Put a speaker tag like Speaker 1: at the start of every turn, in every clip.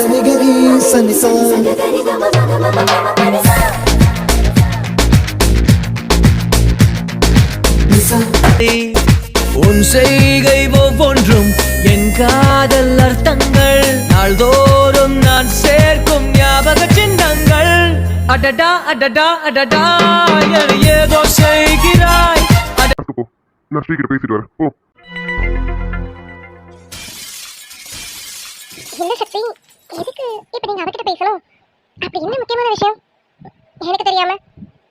Speaker 1: సనిగరి సనిసా నిసా
Speaker 2: உன் செய்கை ஒவ்வொன்றும் என் காதல் அர்த்தங்கள் நாள்தோறும் நான் சேர்க்கும் ஞாபக சின்னங்கள் அடடா அடடா அடடா என ஏதோ செய்கிறாய் அட-
Speaker 3: கிளாஸ்க்கு போ நான் ஸ்ரீகிட்ட பேசிட்டு வரேன் ஓ
Speaker 4: என்ன சக்தி எதுக்கு? இப்போ நீங்கள் அவகிட்ட பேசணும். அப்படி என்ன முக்கியமான விஷயம்? எனக்கு தெரியாம.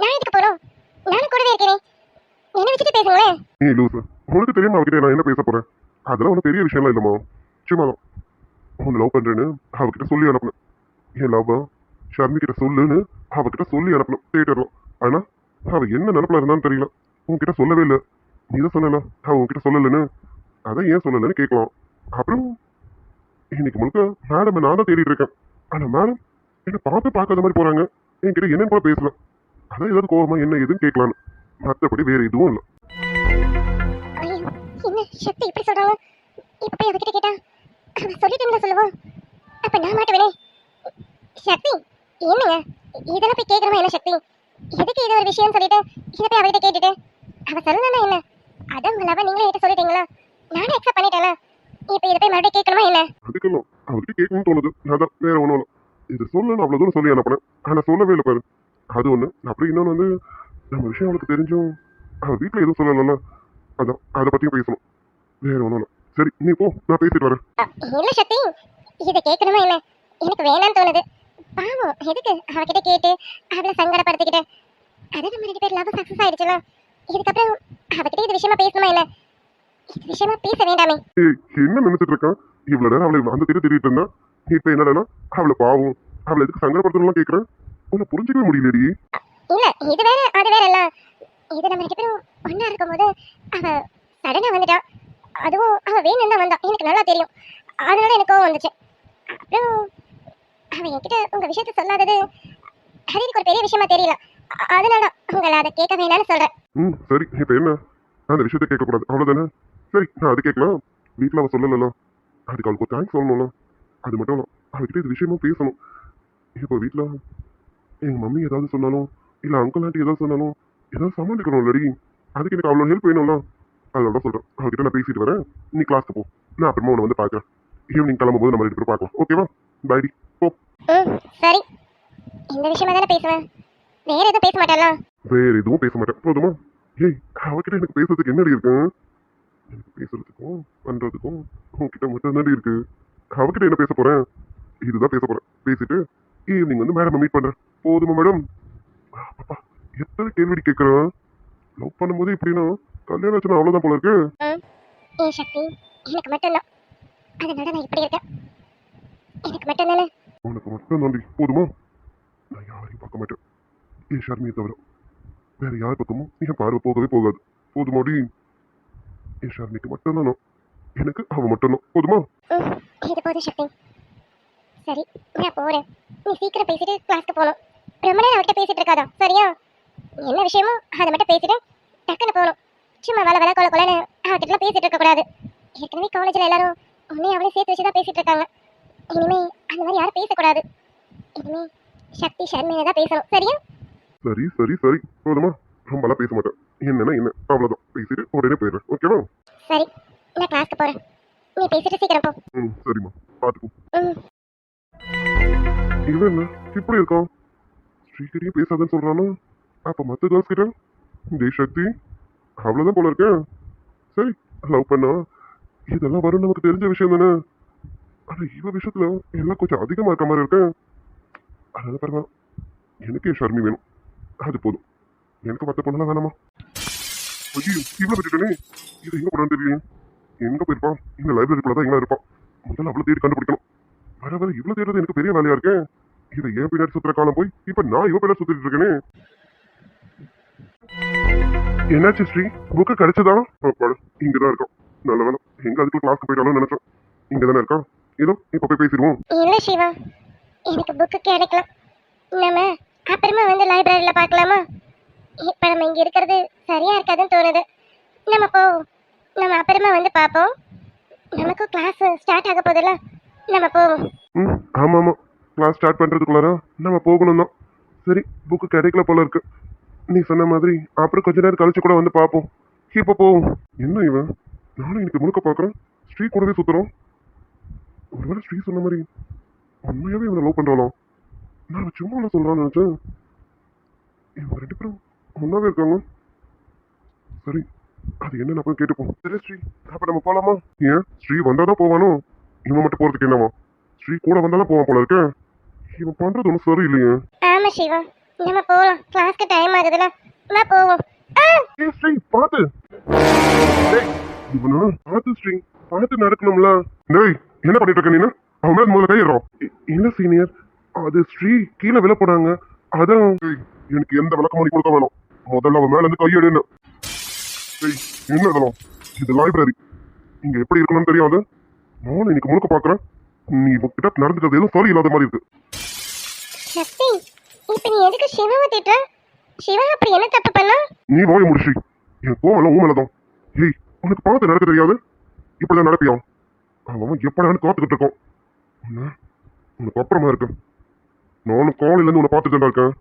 Speaker 4: நான் எதுக்கு போறோம் நானும் கூடவே இருக்கிறேன் என்ன வச்சுட்டு பேசுங்களேன்.
Speaker 3: நீ லூசு. உனக்கு தெரியாம அவகிட்ட நான் என்ன பேச போறேன்? அதெல்லாம் ஒன்றும் பெரிய விஷயம்லாம் இல்லைம்மா. சும்மா தான் உன்னை லவ் பண்ணுறேன்னு அவகிட்ட சொல்லி அனுப்பணும். என் லவ் ஷர்மி கிட்ட சொல்லுன்னு அவகிட்ட சொல்லி அனுப்பணும். தேட்டர்ல. ஆனால் அவள் என்ன நினப்பில் இருந்தான்னு தெரியல. உன்கிட்ட சொல்லவே இல்லை. நீ தான் சொன்னல அவ உன்கிட்ட சொல்லலைன்னு. அதான் ஏன் சொல்லலைன்னு கேட்கலாம். அப்புறம் இன்னைக்கு முழுக்க மேடம் நான் தான் தேடிட்டு இருக்கேன். ஆனா மேடம் என்ன பார்த்து பார்க்காத மாதிரி போறாங்க. என்கிட்ட என்னன்னு கூட பேசல. அதான் ஏதாவது கோவமா என்ன எதுன்னு கேட்கலான்னு. மற்றபடி வேற எதுவும் இல்லை.
Speaker 4: ஐயோ என்ன சக்தி இப்படி சொல்றாங்க? இப்ப போய் அவகிட்ட கேட்டா அவ சொல்லிட்டு சொல்லுவோம் அப்ப நான் மாட்டுவேனே சக்தி என்னங்க? இதெல்லாம் போய் கேட்கறமா என்ன சக்தி? எதுக்கு இது ஒரு விஷயம் சொல்லிட்டு இதை போய் அவகிட்ட கேட்டுட்டு? அவ சொல்லணும்னா என்ன? அதான் உங்க லவ் நீங்களே என்கிட்ட சொல்லிட்டீங்களா? நானே அக்செப்ட் பண்ணிட்டேனா இப்ப இதை போய் மறுபடியும் கேட்கணுமா என்ன?
Speaker 3: அதுக்கெல்லாம் அவர்கிட்ட கேட்கணும்னு தோணுது. அதான் வேற ஒன்றும் இல்லை. இது சொல்லணும் அவ்வளோ தூரம் சொல்லி அனுப்பினேன். ஆனால் சொல்லவே இல்லை பாரு. அது ஒன்று அப்புறம் இன்னொன்று வந்து நம்ம விஷயம் அவளுக்கு தெரிஞ்சும் அவள் வீட்டில் எதுவும் சொல்லலைல்ல. அதான் அதை பற்றியும் பேசணும். வேற ஒன்றும் இல்லை. சரி நீ போ. நான் பேசிட்டு வரேன்.
Speaker 4: இல்ல சக்தி இதை கேட்கணுமா என்ன? எனக்கு வேணாம்னு தோணுது. பாவம். எதுக்கு? அவகிட்ட கேட்டு அவளை சங்கடப்படுத்திக்கிட்டு. அது நம்ம ரெண்டு பேர் லவ் சக்சஸ் ஆயிடுச்சுல இதுக்கப்புறம் அவகிட்ட இது விஷயமா பேசணுமா என்ன? விஷயமா பேச வேண்டாமே.
Speaker 3: ஏய் என்ன நினைச்சிட்டு இருக்கான் இவ்வளோ நேரம் அவளை அந்த திரு திரிட்டு இருந்தா. இப்போ என்னடா அவளை பாவம். அவளை எதுக்கு சங்கடப்படுத்தணும்லாம் கேட்குறேன் உன்னை புரிஞ்சிக்கவே முடியலடி.
Speaker 4: இல்ல இது வேற அது வேற இல்ல. இது நம்ம ரெண்டு பேரும் ஒண்ணா இருக்கும்போது அவ சடனா வந்துட்டா. அதுவும் அவ வேணும் தான் வந்தா. எனக்கு நல்லா தெரியும். அதனால எனக்கு கோவம் வந்துச்சு. அப்புறம் அவ என்கிட்ட உங்க விஷயத்த சொல்லாதது அது எனக்கு ஒரு பெரிய விஷயமா தெரியல. அதனால உங்களை அதை கேட்க வேணாம்னு சொல்றேன்.
Speaker 3: ம் சரி. இப்போ என்ன? அந்த விஷயத்தை கேட்கக்கூடாது. அவ்வளோதானே சரி நான் அது கேட்கலாம் வீட்டில் அவள் சொல்லலைல்ல. அதுக்கு அவளுக்கு ஒரு தேங்க்ஸ் சொல்லணும்ல. அது மட்டும் இல்லை அவகிட்ட இது விஷயமும் பேசணும். இப்போ வீட்டில் எங்கள் மம்மி ஏதாவது சொன்னாலும் இல்லை அங்கிள் ஆண்டி ஏதாவது சொன்னாலும் ஏதாவது சமாளிக்கணும் இல்லடி அதுக்கு எனக்கு அவ்வளோ ஹெல்ப் வேணும்ல. அதனால தான் சொல்கிறேன் அவகிட்ட நான் பேசிட்டு வரேன். நீ கிளாஸ்க்கு போ. நான் அப்புறமா உன்னை வந்து பார்க்குறேன். ஈவினிங் கிளம்பும்போது நம்ம ரெண்டு பேரும் பார்க்கலாம். ஓகேவா பைடி போ.
Speaker 4: சரி. இந்த விஷயமா தானே பேசுவேன்? வேற எதுவும் பேச மாட்டேன்ல.
Speaker 3: வேற எதுவும் பேச மாட்டேன். போதுமா? ஏய் அவகிட்ட எனக்கு பேசுறதுக்கு என்னடி இருக்கு? பேசுறதுக்கும் பண்றதுக்கும் உன்கிட்ட மட்டும் தானடி இருக்கு? அவகிட்ட என்ன பேச போறேன்? இதுதான் பேச போறேன். பேசிட்டு ஈவினிங் வந்து மேடம் மீட் பண்றேன். போதுமா மேடம் அப்பா எத்தனை கேள்வி கேட்கறேன் லவ் பண்ணும்போது இப்படின்னா கல்யாணம் ஆச்சுன்னா அவ்வளவுதான் போல இருக்கு.
Speaker 4: சக்தி எனக்கு மட்டும்தான் அதனால நான் இப்படி இருக்கேன். எனக்கு மட்டும்தானே
Speaker 3: உனக்கு மட்டும் தாண்டி போதுமா? நான் யாரையும் பார்க்க மாட்டேன். என் ஷர்மியை தவிர. வேற யார் பக்கமும் என் பார்வை போகவே போகாது. போதுமாடி? மட்டும்தான் நான். எனக்கு அவ மட்டும்தான் போதுமா?
Speaker 4: இது போதும் சக்தி சரி நான் போறேன். நீ சீக்கிரம் பேசிட்டு கிளாஸ்க்கு போகணும். ரொம்ப நேரம் அவர்கிட்ட பேசிட்டு இருக்காதா? சரியா? என்ன விஷயமோ அதை மட்டும் பேசிட்டு டக்குன்னு போகணும். சும்மா வேலை வேலை கொல கொலன்னு அவர்கிட்டலாம் பேசிட்டு இருக்க கூடாது. ஏற்கனவே காலேஜில் எல்லாரும் உன்னையும் அவளையும் சேர்த்து வச்சு தான் பேசிட்டு இருக்காங்க. இனிமே அந்த மாதிரி யாரும் பேசக்கூடாது. இனிமே சக்தி ஷர்மினை தான் பேசணும். சரியா?
Speaker 3: சரி சரி சரி. போதுமா? ரொம்பலாம் பேச மாட்டேன். என்னன்னா என்ன? அவ்வளவுதான். பேசிட்டு உடனே போயிடுறேன். ஓகேவா
Speaker 4: சரி. நான் கிளாஸ்க்கு போறேன். நீ பேசிட்டு சீக்கிரம் போ.
Speaker 3: ம் சரிம்மா. பார்த்துக்கோ
Speaker 4: ம்.
Speaker 3: இவன் என்ன? இப்படி இருக்கான் ஸ்ரீகரியும் பேசாதன்னு சொல்றானா? அப்ப மத்த கேர்ள்ஸ் கிட்ட? டேய் சக்தி. அவ்வளவுதான் போல இருக்கேன் சரி லவ் பண்ணா? இதெல்லாம் வரும் நமக்கு தெரிஞ்ச விஷயம் தானே? ஆனா இவ விஷயத்துல எல்லாம் கொஞ்சம் அதிகமா இருக்க மாதிரி இருக்கு. அதனால பரவாயில்ல. எனக்கு என் ஷர்மி வேணும். அது போதும். எனக்கு மத்த பொண்ணெல்லாம் வேணாமா? ஐயோ இவ்வளவு பெற்றுட்டேனே இது எங்க போறான்னு தெரியல எங்க போயிருப்பான் இந்த லைப்ரரிக்குள்ள தான் எங்க இருப்பான் முதல்ல அவ்வளவு தேடி கண்டுபிடிக்கணும். வர வர இவ்வளவு தேடுறது எனக்கு பெரிய வேலையா இருக்கேன் இதை ஏன் பின்னாடி சுத்துற காலம் போய் இப்ப நான் இவ பின்னாடி சுத்திட்டு இருக்கேனே. என்னாச்சு ஸ்ரீ? புக்கு கிடைச்சதா? அப்பாடு இங்கதான் இருக்கோம் நல்ல வேலை. எங்க அதுக்குள்ள கிளாஸ்க்கு போயிட்டாலும் நினைச்சேன். இங்கதானே தானே ஏதோ இப்ப போய் பேசிடுவோம்.
Speaker 4: சிவா. எனக்கு புக்கு கிடைக்கலாம் நம்ம அப்புறமா வந்து லைப்ரரியில பார்க்கலாமா? இப்ப நம்ம இங்க இருக்கிறது சரியா இருக்காதுன்னு தோணுது. நம்ம போவோம். நம்ம அப்புறமா வந்து பார்ப்போம். நமக்கும் கிளாஸ் ஸ்டார்ட் ஆக போகுதுல்ல? நம்ம போவோம்.
Speaker 3: ம் ஆமாம். ஆமாம் கிளாஸ் ஸ்டார்ட் பண்ணுறதுக்குள்ளார நம்ம போகணும் தான் சரி புக்கு கிடைக்கல போல இருக்கு. நீ சொன்ன மாதிரி அப்புறம் கொஞ்ச நேரம் கழிச்சு கூட வந்து பார்ப்போம். இப்போ போவோம். என்ன இவன் நானும் இன்னைக்கு முழுக்க பார்க்குறேன். ஸ்ரீ கூடவே சுற்றுறோம் ஒருவேளை ஸ்ரீ சொன்ன மாதிரி உண்மையாகவே இவனை லவ் பண்ணுறாளோ நான் சும்மா சொல்கிறான்னு நினச்சேன். இவங்க ரெண்டு பேரும் ஒன்றாவே இருக்காங்க. சரி அது என்ன போய் கேட்டுப்போம். சரி ஸ்ரீ அப்ப நம்ம போலாமா? ஏன்? ஸ்ரீ வந்தாதான் போவானோ? இவன் மட்டும் போறதுக்கு என்னவா? ஸ்ரீ கூட வந்தாலும் போவான் போல இருக்க. இவன் பண்றது ஒன்றும் சரியில்லையே.
Speaker 4: ஆமா சிவா. நம்ம போகலாம் கிளாஸ்க்கு டைம் ஆகுதுல வா போவோம்.
Speaker 3: ஏய் ஸ்ரீ பாத்து டேய் இவனா பாத்து ஸ்ரீ பார்த்து நடக்கணும்ல. டேய் என்ன பண்ணிட்டு இருக்க நீனு? அவன் மேல முதல்ல கையிடுறோம் இல்ல சீனியர்? அது ஸ்ரீ கீழே விழ போனாங்க அதான். எனக்கு எந்த விளக்கமும் நீ கொடுக்க வேணாம். முதல்ல அவன் மேல இருந்து கையெடுன்னு என்ன. இதெல்லாம்? இது லைப்ரரி இங்க எப்படி இருக்கணும்னு தெரியாது நானும் இன்னைக்கு முழுக்க பாக்குறேன். நீ கிட்ட நடந்துக்கிறது எதுவும் சரி இல்லாத மாதிரி இருக்கு.
Speaker 4: இப்ப நீ எதுக்கு சிவாவை திட்டுற? சிவா அப்படி என்ன தப்பு பண்ணா?
Speaker 3: நீ வாய முடிச்சு. என் கோவம் ஊமல தான் ஏய் உனக்கு பார்த்து நடக்க தெரியாது? இப்படிதான் நடப்பியா? அவன் எப்படான்னு காத்துக்கிட்டு இருக்கோம் உனக்கு அப்புறமா இருக்கு நானும் காலையில இருந்து உன்னை பார்த்துட்டு தான் இருக்கேன்.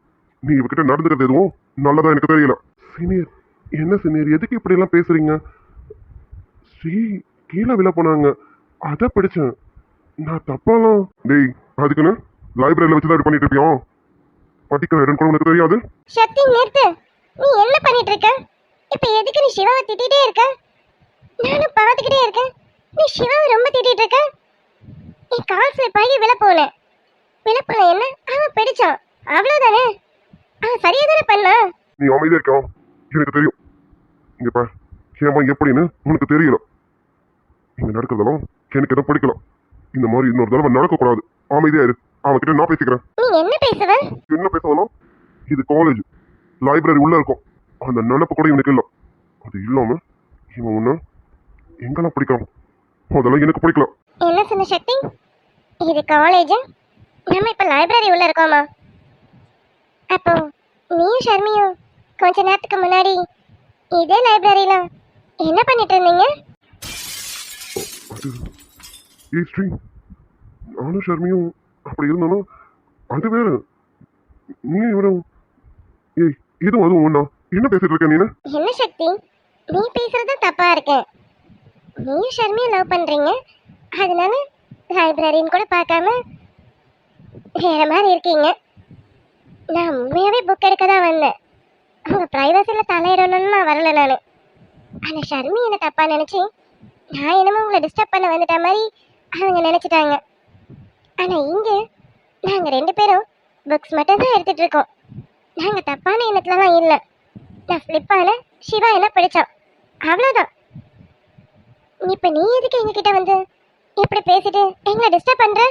Speaker 3: நீ இவகிட்ட நடந்துக்கிறது எதுவும் நல்லதா எனக்கு தெரியல. சீனியர் என்ன சீனியர் எதுக்கு இப்படியெல்லாம் பேசுறீங்க? ஸ்ரீ கீழே விழ போனாங்க. அதை படிச்சேன். நான் தப்பாலாம் டேய் அதுக்குன்னு லைப்ரரியில வச்சு தான் பண்ணிட்டு இருப்பியா? படிக்கிற இடம் கூட உனக்கு தெரியாது?
Speaker 4: சக்தி நிறுத்து. நீ என்ன பண்ணிட்டு இருக்க? இப்ப எதுக்கு நீ சிவாவை திட்டிட்டே இருக்க? நானும் பார்த்துக்கிட்டே இருக்கேன். நீ சிவாவை ரொம்ப திட்டிட்டு இருக்க? நீ கால் ஸ்லிப் ஆகி விழ போன விழ என்ன? அவன் பிடிச்சான். அவ்வளவுதானே? சரியா தானே
Speaker 3: நீ அமைதியா இருக்கா. எனக்கு தெரியும். இங்க பார் ஏமா எப்படின்னு உனக்கு தெரியல. இங்க நடக்கிறதெல்லாம் எனக்கு எதுவும் பிடிக்கல. இந்த மாதிரி இன்னொரு தடவை நடக்கக்கூடாது. அமைதியா இரு. அவன்கிட்ட நான் பேசிக்கிறேன்.
Speaker 4: நீ என்ன பேசுவ?
Speaker 3: என்ன பேசணும் இது காலேஜ் லைப்ரரி உள்ள இருக்கும். அந்த நினப்பு கூட இவனுக்கு இல்லை. அது இல்லாம இவன் ஒண்ணு எங்கெல்லாம் பிடிக்கிறான்? அதெல்லாம் எனக்கு பிடிக்கல.
Speaker 4: என்ன சொன்ன சக்தி? இது காலேஜ் நம்ம இப்ப லைப்ரரி உள்ள இருக்கோமா? அப்போ நீயும் ஷர்மியும் கொஞ்ச நேரத்துக்கு முன்னாடி இதே லைப்ரரியில என்ன பண்ணிட்டு இருந்தீங்க?
Speaker 3: அது ஏய் ஸ்ரீ நானும் ஷர்மியும் அப்படி இருந்தாலும் அது வேற. நீ இவனும் ஏய் இதுவும் அதுவும் ஒண்ணா? என்ன பேசிட்டு இருக்க நீனு?
Speaker 4: என்ன சக்தி? நீ பேசுறது தப்பா இருக்கு. நீயும் ஷர்மியும் லவ் பண்றீங்க. அதனால லைப்ரரின்னு கூட பார்க்காம வேற மாதிரி இருக்கீங்க. நான் உண்மையாகவே புக் எடுக்க தான் வந்தேன். அவங்க ப்ரைவசியில் தலையிடணும்னு நான் வரல நான். ஆனால் ஷர்மி என்ன தப்பாக நினச்சி நான் என்னமோ உங்களை டிஸ்டர்ப் பண்ண வந்துட்ட மாதிரி அவங்க நினச்சிட்டாங்க. ஆனால் இங்கே நாங்கள் ரெண்டு பேரும் புக்ஸ் மட்டும் தான் எடுத்துகிட்ருக்கோம் இருக்கோம். நாங்க தப்பான எண்ணத்துலலாம் இல்லை. நான் ஃப்ளிப்பான சிவா என்ன படித்தோம் அவ்வளோதான் இப்போ நீ எதுக்கு எங்ககிட்ட வந்து இப்படி பேசிட்டு எங்களை டிஸ்டர்ப்
Speaker 3: பண்ணுற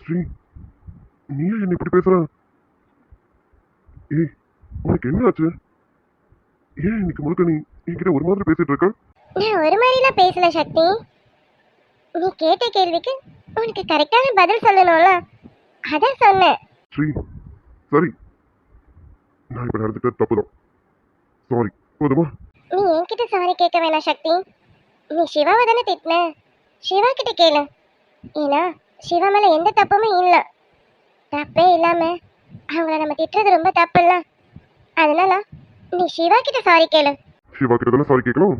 Speaker 3: ஸ்ரீ நீ என்ன இப்படி பேசுற? ஏய் உனக்கு என்ன ஆச்சு ஏன் இன்னைக்கு முழுக்க நீ என்கிட்ட ஒரு மாதிரி பேசிட்டு இருக்க?
Speaker 4: நான் ஒரு மாதிரிலாம் பேசல சக்தி? நீ கேட்ட கேள்விக்கு உனக்கு கரெக்டான பதில் சொல்லணும்ல. அதான் சொன்னேன்.
Speaker 3: ஸ்ரீ சரி. நான் இப்ப நடந்துட்டு தப்பு தான் சாரி போதுமா?
Speaker 4: நீ என்கிட்ட சாரி கேட்க வேணாம் சக்தி. நீ சிவாவை தானே திட்டின? சிவா கிட்ட கேளு. ஏன்னா சிவா மேல எந்த தப்புமே இல்லை. தப்பே இல்லாம அவங்கள நம்ம திட்டுறது ரொம்ப தப்பு இல்ல அதனால நீ சிவா கிட்ட சாரி கேளு.
Speaker 3: சிவா கிட்ட தானே சாரி கேட்கணும்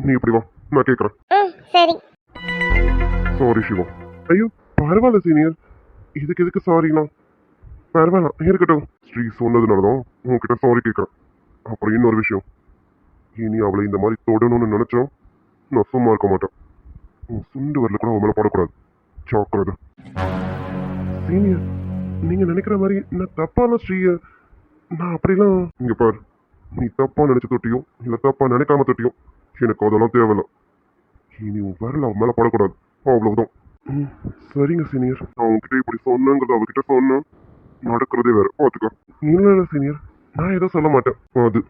Speaker 3: நீ இப்படி வா நான் கேட்கறேன்
Speaker 4: ம் சரி.
Speaker 3: சாரி சிவா. ஐயோ பரவாயில்ல சீனியர் இதுக்கு எதுக்கு சாரிண்ணா பரவாயில்ல இருக்கட்டும். ஸ்ரீ சொன்னதுனால தான் உன்கிட்ட சாரி கேட்குறேன் அப்புறம் இன்னொரு விஷயம். இனி அவளை இந்த மாதிரி தொடணும்னு நினைச்சோம் நான் சும்மா இருக்க மாட்டேன். உன் சுண்டு வரல கூட அவன் மேலே போடக்கூடாது. சாக்கிறத சீனியர் நீங்க நினைக்கிற மாதிரி நான் தப்பான ஸ்ரீய? நான் அப்படிலாம் இங்க பாரு நீ தப்பா நினைச்சு தொட்டியோ இல்ல தப்பா நினைக்காம தொட்டியோ எனக்கு அதெல்லாம் தேவையில்ல. இனி உன் வரல அவன் மேல படக்கூடாது. அவ்வளவுதான். சரிங்க சீனியர். நான் உங்ககிட்ட இப்படி சொன்னேங்கிறத அவகிட்ட சொன்னேன். நடக்கிறதே வேற. பார்த்துக்கோ இல்ல இல்ல சீனியர். நான் எதுவும் சொல்ல மாட்டேன். அது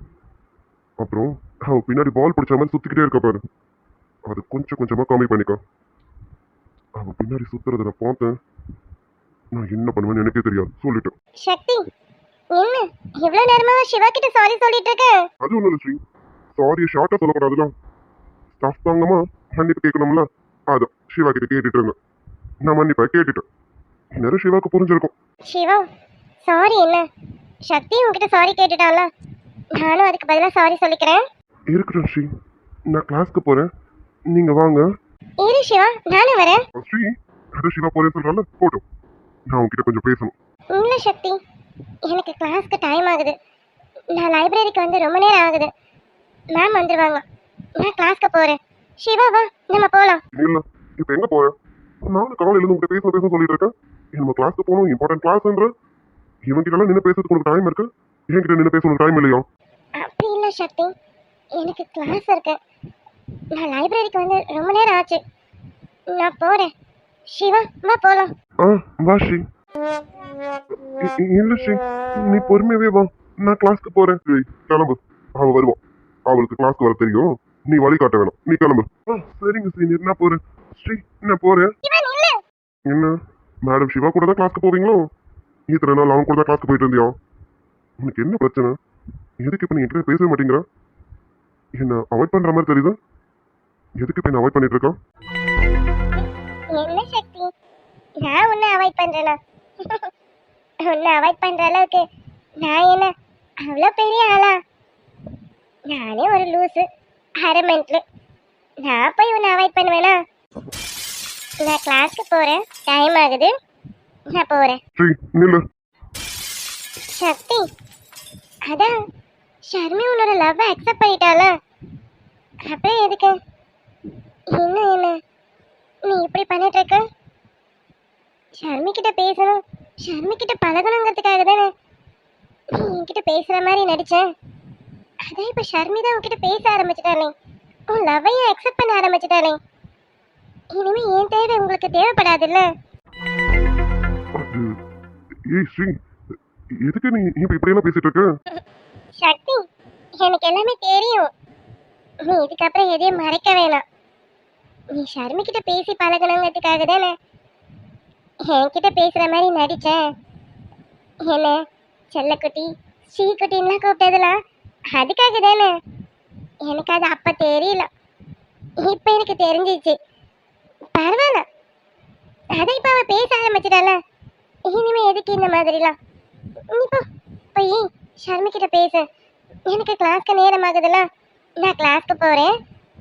Speaker 3: அப்புறம் அவ பின்னாடி பால் பிடிச்ச மாதிரி சுத்திக்கிட்டே இருக்க பாரு. அது கொஞ்சம் கொஞ்சமா கம்மி பண்ணிக்கோ. அவ பின்னாடி சுத்துறத நான் பார்த்தேன். நான் என்ன பண்ணுவேன்னு எனக்கே தெரியாது. சொல்லிட்டேன்.
Speaker 4: சக்தி என்ன இவ்வளோ நேரமா சிவா கிட்ட சாரி சொல்லிட்டு இருக்க.
Speaker 3: அது ஒன்றும் இல்லை ஸ்ரீ. சாரியை ஷார்ட்டாக சொல்லக்கூடாதுல ஸ்டாஃப் தாங்கம்மா மன்னிப்பு கேட்கணும்ல? அதான் சிவா கிட்ட கேட்டுட்டு இருந்தேன். நான் மன்னிப்பா கேட்டுட்டேன். இந்நேரம் சிவாக்கு புரிஞ்சிருக்கும்.
Speaker 4: சிவா சாரி என்ன? சக்தி உங்ககிட்ட சாரி கேட்டுட்டால நானும் அதுக்கு பதிலாக சாரி சொல்லிக்கிறேன்.
Speaker 3: இருக்கட்டும் ஸ்ரீ. நான் கிளாஸ்க்கு போறேன். நீங்க வாங்க.
Speaker 4: இரு சிவா நானும் வரேன்.
Speaker 3: ஸ்ரீ அதான் சிவா போறேன்னு சொல்றாங்க போட்டோம். நான் உங்ககிட்ட கொஞ்சம் பேசணும்.
Speaker 4: இல்லை சக்தி எனக்கு கிளாஸ்க்கு டைம் ஆகுது. நான் லைப்ரரிக்கு வந்து ரொம்ப நேரம் ஆகுது. மேம் வந்துடுவாங்க நான் கிளாஸ்க்கு போகிறேன் சிவா வா நம்ம போகலாம்
Speaker 3: இல்ல இப்ப எங்க போற? நானும் காலையில இருந்து உங்ககிட்ட பேச பேச சொல்லிட்டு இருக்கேன். நம்ம கிளாஸ்க்கு போகணும் இம்பார்ட்டன்ட் கிளாஸ்ன்ற இவன் கிட்ட எல்லாம் நின்று பேசுறதுக்கு உனக்கு டைம் இருக்கு? என்கிட்ட நின்று பேச உனக்கு டைம் இல்லையா?
Speaker 4: அப்படி இல்லை சக்தி. எனக்கு கிளாஸ் இருக்கு. நான் லைப்ரரிக்கு வந்து ரொம்ப நேரம் ஆச்சு. நான் போகிறேன் சிவா வா போகலாம்
Speaker 3: ஆ வா ஸ்ரீ இல்ல ஸ்ரீ நீ பொறுமையாவே வா. நான் கிளாஸ்க்கு போறேன். கிளம்பு. அவ வருவான் அவளுக்கு கிளாஸ்க்கு வர தெரியும். நீ வழி காட்ட வேணாம். நீ கிளம்பு. சரிங்க சீனியர் நான் போறேன். ஸ்ரீ நான் போறேன். என்ன? மேடம் சிவா கூட தான் கிளாஸ்க்கு போவீங்களோ? இத்தனை நாள் அவன் கூட தான் கிளாஸ்க்கு போயிட்டு இருந்தியா உனக்கு என்ன பிரச்சனை? எதுக்கு இப்போ நீ என்கிட்ட பேசவே மாட்டேங்கிற? என்ன அவாய்ட் பண்ற மாதிரி தெரியுது? எதுக்கு இப்போ என்ன அவாய்ட் பண்ணிட்டு இருக்கான்
Speaker 4: என்ன நான் உன்னை அவாய்ட் பண்றேனா? உன்னை அவாய்ட் பண்ற அளவுக்கு நான் என்ன அவ்வளோ பெரிய ஆளா? நானே ஒரு லூஸு அரை மென்ட்லு நான் போய் உன்னை அவாய்ட் பண்ணுவேனா? நான் கிளாஸ்க்கு போகிறேன் டைம் ஆகுது. நான் போகிறேன் சக்தி அதான் ஷர்மி உன்னோட லவ்வை அக்செப்ட் பண்ணிட்டால அப்புறம் எதுக்கு? இன்னும் என்ன? நீ இப்படி பண்ணிட்டு இருக்க? ஷர்மி கிட்ட பேசணும். ஷர்மி கிட்ட பழகணுங்கிறதுக்காக தானே என்கிட்ட பேசுற மாதிரி நடிச்சேன் அதான் இப்ப ஷர்மி தான் உன்கிட்ட பேச ஆரம்பிச்சிட்டானே. உன் லவ்வையும் அக்செப்ட் பண்ண ஆரம்பிச்சிட்டானே. இனிமே என் தேவை உங்களுக்கு தேவைப்படாதுல்ல?
Speaker 3: ஏய் ஸ்ரீ எதுக்கு நீ இப்போ இப்படியெல்லாம் பேசிட்டு இருக்க?
Speaker 4: சக்தி எனக்கு எல்லாமே தெரியும். நீ இதுக்கப்புறம் எதையும் மறைக்க வேணாம். நீ ஷர்மி கிட்ட பேசி பழகணுங்கிறதுக்காக தானே என்கிட்ட பேசுற மாதிரி நடிச்சேன் என்ன செல்லக்குட்டி சீக்குட்டின்லாம் கூப்பிட்டதெல்லாம் அதுக்காக தானே? எனக்கு அது அப்போ தெரியல. இப்போ எனக்கு தெரிஞ்சிச்சு. பரவாயில்ல. அதை இப்போ அவள் பேச ஆரம்பிச்சிட்டால. இனிமே எதுக்கு இந்த மாதிரிலாம்? இப்போ போய் ஷர்மி கிட்ட எனக்கு கிளாஸ்க்கு நேரம் ஆகுதுல்ல நான் கிளாஸ்க்கு போகிறேன்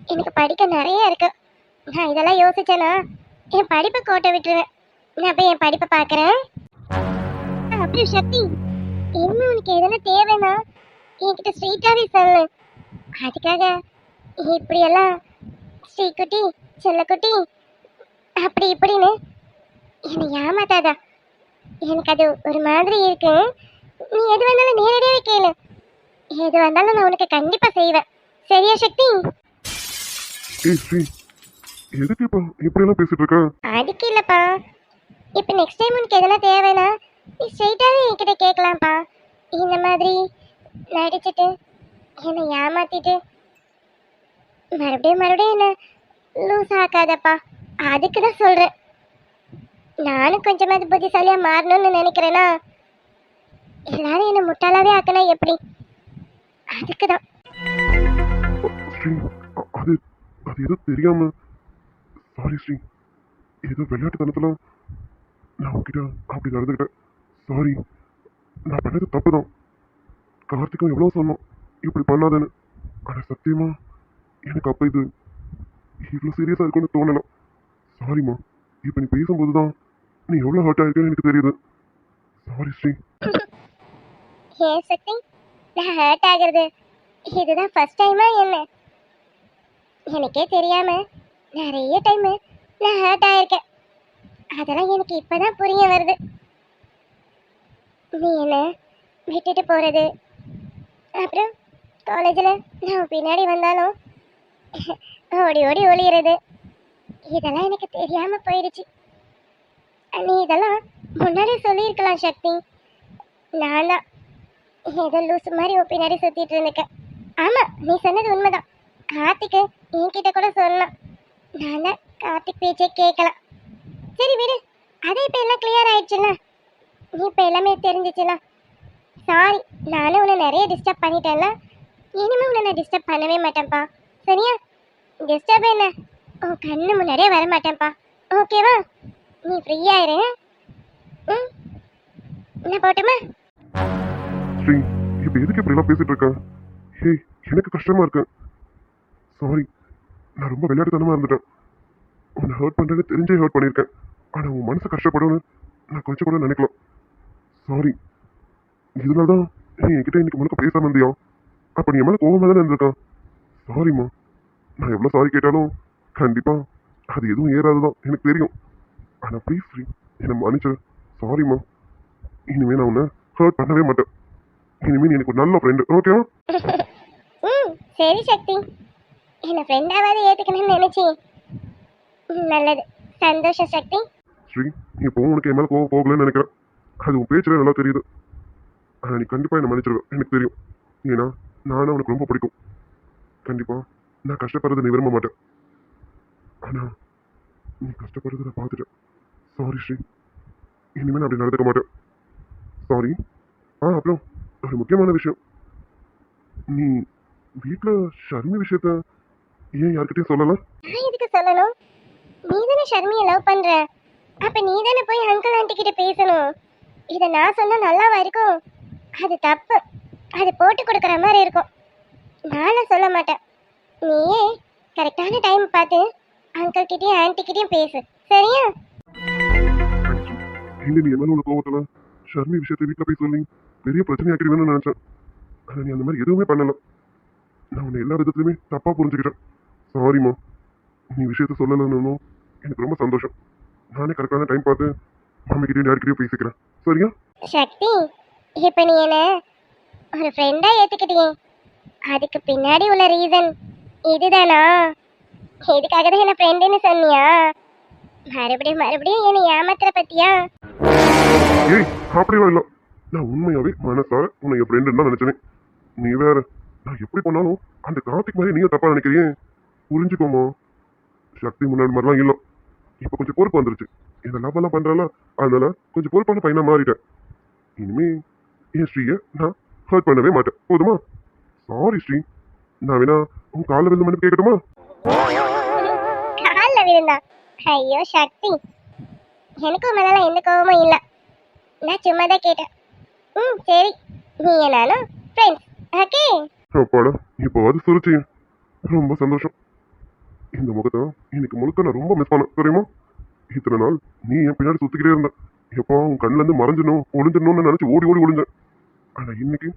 Speaker 4: எனக்கு படிக்க நிறைய இருக்கு. நான் இதெல்லாம் யோசிச்சேனா என் படிப்பை கோட்டை விட்டுருவேன். நான் போய் என் படிப்பை பார்க்கறேன். அப்புறம் சக்தி இனிமே உனக்கு எதனா தேவைன்னா என்கிட்ட ஸ்ட்ரெயிட்டாவே சொல்லு. அதுக்காக இப்படியெல்லாம் ஸ்ரீக்குட்டி செல்லக்குட்டி அப்படி இப்படின்னு என்னை ஏமாத்தாதா? எனக்கு அது ஒரு மாதிரி இருக்கு. நீ எது வந்தாலும் நேரடியாவே கேளு. எது வந்தாலும் நான் உனக்கு கண்டிப்பா செய்வேன். சரியா சக்தி?
Speaker 3: ஏய் ஸ்ரீ எதுக்கு இப்போ இப்படியெல்லாம் பேசிட்டு இருக்க?
Speaker 4: அதுக்கு இல்லப்பா. இப்போ நெக்ஸ்ட் டைம் உனக்கு எதனா தேவைன்னா நீ ஸ்ட்ரெயிட்டாகவே என்கிட்ட கேட்கலாம்ப்பா இந்த மாதிரி நடிச்சிட்டு என்னை ஏமாத்திட்டு மறுபடியும் மறுபடியும் என்ன லூஸ் ஆக்காதப்பா. அதுக்கு தான் சொல்கிறேன் நானும் கொஞ்சமாவது புத்திசாலியாக மாறணும்னு நினைக்கிறேன்னா எல்லாரும் என்னை முட்டாளாவே ஆக்கினா எப்படி? அதுக்கு தான்.
Speaker 3: அது அது எதுவும் தெரியாம சாரி ஸ்ரீ ஏதோ விளையாட்டுத்தனத்துல நான் உங்ககிட்ட அப்படி நடந்துக்கிட்டேன். சாரி நான் பண்ணது தப்பு தான் கார்த்திக்கும் எவ்வளோ சொன்னோம் இப்படி பண்ணாதேன்னு. ஆனால் சத்தியமா எனக்கு அப்போ இது இவ்வளோ சீரியஸாக இருக்கும்னு தோணலாம் சாரிம்மா இப்போ நீ பேசும்போது தான் நீ எவ்வளோ ஹர்ட் ஆயிருக்கேன்னு எனக்கு தெரியுது. சாரி ஸ்ரீ.
Speaker 4: ஏன் சக்தி நான் ஹர்ட் ஆகிறது இதுதான் ஃபர்ஸ்ட் டைமா என்ன? எனக்கே தெரியாம நிறைய டைம் நான் ஹர்ட் ஆயிருக்கேன். அதெல்லாம் எனக்கு இப்பதான் புரிய வருது. நீ என்ன? விட்டுட்டு போறது. அப்புறம் காலேஜில் நான் பின்னாடி வந்தாலும் ஓடி ஓடி ஒளியிறது. இதெல்லாம் எனக்கு தெரியாம போயிடுச்சு. நீ இதெல்லாம் முன்னாடியே சொல்லியிருக்கலாம் சக்தி. நான் தான் ஏதோ லூசு மாதிரி உன் பின்னாடி சுற்றிட்டு இருந்துக்கேன் ஆமாம் நீ சொன்னது உண்மைதான். கார்த்திக்கு என்கிட்ட கூட சொல்லலாம். நான் தான் கார்த்திக் பேச்சே கேட்கலாம். சரி விடு. அதே இப்போ எல்லாம் கிளியர் ஆயிடுச்சுல்ல நீ இப்போ எல்லாமே தெரிஞ்சிச்சுல சாரி நானும் உன்னை நிறைய டிஸ்டர்ப் பண்ணிட்டேன்ல இனிமே உன்னை நான் டிஸ்டர்ப் பண்ணவே மாட்டேன்ப்பா. சரியா? டிஸ்டர்ப் என்ன? உன் கண்ணு முன்னாடியே வர மாட்டேன்ப்பா ஓகேவா நீ ஃப்ரீயா இரு ம்? நான் போட்டுமா?
Speaker 3: ஸ்ரீ இப்போ எதுக்கு இப்படிலாம் பேசிட்டு இருக்க? ஹே எனக்கு கஷ்டமா இருக்கு. சாரி நான் ரொம்ப விளையாட்டுத்தனமாக இருந்துட்டேன். உன்னை ஹர்ட் பண்றேன்னு தெரிஞ்சே ஹர்ட் பண்ணியிருக்கேன். ஆனால் உன் மனசு கஷ்டப்படும்னு நான் கொஞ்சம் கூட நினைக்கலாம் சாரி இதனால தான் நீ என்கிட்ட இன்னைக்கு முழுக்க பேசாமல் இருந்தியா? அப்போ நீ என் கோபமாக தானே இருந்திருக்கான் சாரிம்மா நான் எவ்வளோ சாரி கேட்டாலும் கண்டிப்பாக அது எதுவும் ஏறாது தான் எனக்கு தெரியும். ஆனால் ப்ளீஸ் ஃப்ரீ என்னை மன்னிச்சிரு. சாரிம்மா இனிமேல் நான் உன்னை ஹர்ட் பண்ணவே மாட்டேன். இனிமேல் எனக்கு ஒரு நல்ல ஃப்ரெண்டு ஓகேவா
Speaker 4: ம்? சரி சக்தி. என்னை ஃப்ரெண்டாவது ஏற்றுக்கணும்னு நினைச்சி நல்லது. சந்தோஷம் சக்தி.
Speaker 3: ஸ்ரீ இப்போ உனக்கு என் மேலே கோவம் போகலன்னு நினைக்கிறேன். அது உன் பேச்சில் நல்லா தெரியுது. ஆனால் நீ கண்டிப்பாக என்னை மன்னிச்சிருவேன் எனக்கு தெரியும். ஏன்னா நானும் உனக்கு ரொம்ப பிடிக்கும். கண்டிப்பாக நான் கஷ்டப்படுறது நீ விரும்ப மாட்டேன். ஆனால் நீ கஷ்டப்படுறத நான் பார்த்துட்டேன். சாரி ஸ்ரீ. இனிமேல் நான் அப்படி நடந்துக்க மாட்டேன். சாரி ஆ அப்புறம் ஒரு முக்கியமான விஷயம். நீ வீட்டில் ஷர்மி விஷயத்த ஏன் யார்கிட்டயும் சொல்லலை?
Speaker 4: எதுக்கு சொல்லணும்? நீ தானே ஷர்மியை லவ் பண்ணுற அப்ப நீ தானே போய் அங்கிள் ஆண்டி கிட்ட பேசணும்? இதை நான் சொன்னா நல்லாவா இருக்கும்? அது தப்பு. அது போட்டு கொடுக்குற மாதிரி இருக்கும். நானும் சொல்ல மாட்டேன். நீயே கரெக்டான டைம் பார்த்து அங்கிள் கிட்டயும் ஆன்ட்டி கிட்டயும் பேசு. சரியா?
Speaker 3: இல்லை நீ என்ன கோவத்துல? ஷர்மி விஷயத்தை வீட்டில் போய் சொல்லி பெரிய பிரச்சனை ஆக்கிடுவேன்னு நினைச்சேன். ஆனால் நீ அந்த மாதிரி எதுவுமே பண்ணல. நான் உன்னை எல்லா விதத்துலையுமே தப்பாக புரிஞ்சுக்கிட்டேன். சாரிம்மா நீ விஷயத்த சொல்லலைன்னு எனக்கு ரொம்ப சந்தோஷம். நானே கரெக்டான டைம் பார்த்து மாமிக்கிட்டேயும் யாருக்கிட்டையும் பேசிக்கிறேன் சரியா?
Speaker 4: சக்தி இப்ப நீ என்ன? ஒரு ஃப்ரெண்டா ஏத்துக்கிட்டியே. அதுக்கு பின்னாடி உள்ள ரீசன் இதுதானா? இதுக்காக தான் என்ன ஃப்ரெண்டுன்னு சொன்னியா? மறுபடியும் மறுபடியும் என்னை ஏமாத்துற பத்தியா?
Speaker 3: ஏய் அப்படிலாம் இல்லை. நான் உண்மையாவே மனசார உன்னை என் ஃப்ரெண்டுன்னு தான் நினைச்சேன். நீ வேற நான் எப்படி பண்ணாலும் அந்த கார்த்திக் மாதிரி நீங்க தப்பா நினைக்கிறியே? புரிஞ்சுக்கோமா? சக்தி முன்னாடி மாதிரிலாம் இல்லை. இப்போ கொஞ்சம் பொறுப்பு வந்துருச்சு. இந்த லவ் எல்லாம் பண்றால அதனால கொஞ்சம் பொறுப்பான பையனா மாறிட்டேன். இனிமே என் ஸ்ரீயை நான் ஹர்ட் பண்ணவே மாட்டேன். போதுமா? சாரி ஸ்ரீ. நான் வேணா உன் காலை விழுந்து மன்னிப்பு கேட்கட்டுமா?
Speaker 4: கால்ல விழுந்தா? ஐயோ சக்தி. எனக்கும் மேலாம் எந்த கோவமும் இல்லை. நான் சும்மா தான் கேட்டேன். ம் சரி. நீ நானும் ஃப்ரெண்ட்ஸ் ஓகே
Speaker 3: அப்பாடா இப்போ அது சிரிச்சு. ரொம்ப சந்தோஷம். இந்த முகத்தை இன்னைக்கு முழுக்க நான் ரொம்ப மிஸ் பண்ணேன். தெரியுமா? இத்தனை நாள் நீ என் பின்னாடி சுத்திக்கிட்டே இருந்த. எப்போ உன் கண்ணுல மறைஞ்சணும் ஒளிஞ்சிடணும்னு நினச்சி ஓடி ஓடி ஒளிஞ்சேன். ஆனால் இன்னைக்கு